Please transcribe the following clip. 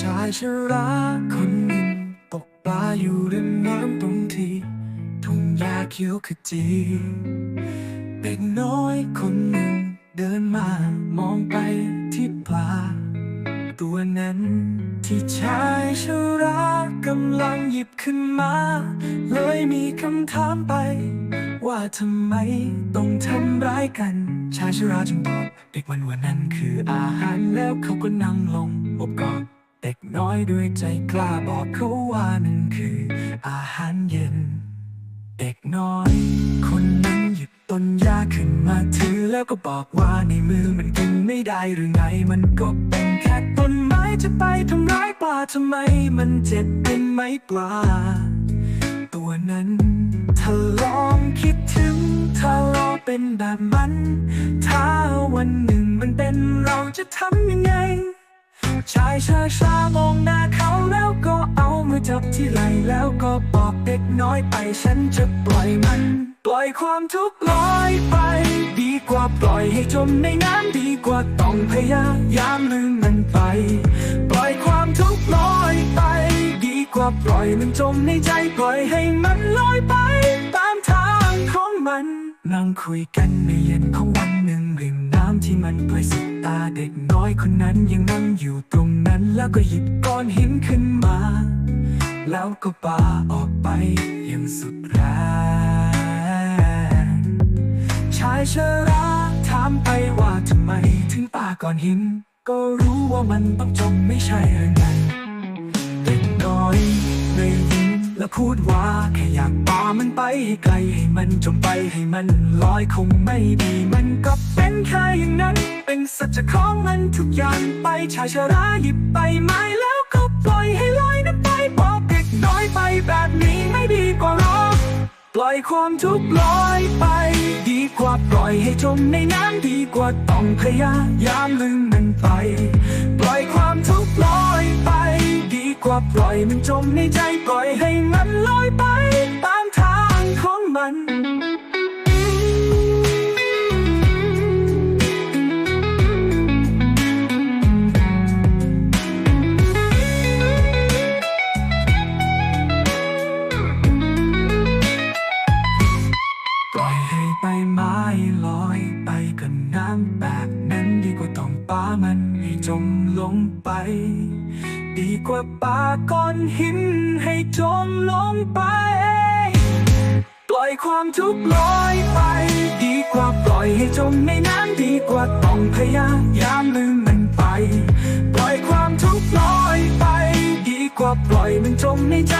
ชายชราคนหนึ่งตกปลาอยู่ริมน้ำตรงที่ทุ่งหญ้าเขียวขจีเด็กน้อยคนหนึ่งเดินมามองไปที่ปลา ตัวนั้นที่ชายชรากำลังหยิบขึ้นมา เลยมีคำถามไป ว่าทำไมต้องทำร้ายกัน ชายชราจึงตอบเด็กวันวันนั้นคืออาหารแล้วเขาก็นั่งลงอบกอด เด็กน้อยด้วยใจกล้าบอกเขาว่านั่นคืออาหารเย็น เด็กน้อย คนนั้นหยิบต้นหญ้าขึ้นมาถือแล้วก็บอกว่าในมือมันกินไม่ได้หรือไง มันก็เป็นแค่ต้นไม้จะไปทำร้ายปลาทำไม มันเจ็บเป็นไหมปลา ตัวนั้นถ้าลองคิดถึงถ้าเราเป็นแบบมัน ถ้าวันหนึ่งมันเป็นเราจะทำยังไง ชายชาชามองหน้าเขาแล้วก็เอามือจับที่ไหล่แล้วก็บอกเด็กน้อยไปฉันจะปล่อยมัน ปล่อยความทุกข์ลอยไป ดีกว่าปล่อยให้จมในน้ำดีกว่าต้องพยายามลืมมันไป ปล่อยความทุกข์ลอยไป ดีกว่าปล่อยมันจมในใจปล่อยให้มันลอยไป นั่งคุยกันในเย็นของวันหนึ่งริมน้ำที่มันเผยสุดตาเด็กน้อยคนนั้นยังนั่งอยู่ตรงนั้นแล้วก็หยิบก้อนหินขึ้นมา แล้วก็ปาออกไปอย่างสุดแรงชายชราถามไปว่าทำไมถึงปาก้อนหิน ก็รู้ว่ามันต้องจมไม่ใช่หรือไง และพูดว่าแค่อยากปามันไปให้ไกลให้มันจมไปให้มันลอยคงไม่ดีมันก็เป็นแค่อย่างนั้น เป็นสัจของมันทุกอย่างไปชายชราหยิบไปไม้แล้วก็ปล่อยให้ลอยนั้นไปบอกเด็กน้อยไปแบบนี้ไม่ดีกว่าหรอปล่อยความทุกข์ลอยไป ดีกว่าปล่อยให้จมในน้ำดีกว่าต้องพยายามลืมมันไป ปล่อยความทุกข์ลอยไป ปล่อยมันจมในใจปล่อยให้มันลอยไป ล่อยให้ใบไม้ลอยไปกับน้ำแบบนั้นดีกว่าต้องปามันให้จมลงไป ดีกว่าปาก้อนหินให้จมลงไป ปล่อยความทุกข์ลอยไป ดีกว่าปล่อยให้จมในน้ำดีกว่าต้องพยายามลืมมันไป ปล่อยความทุกข์ลอยไป ดีกว่าปล่อยมันจมในใจ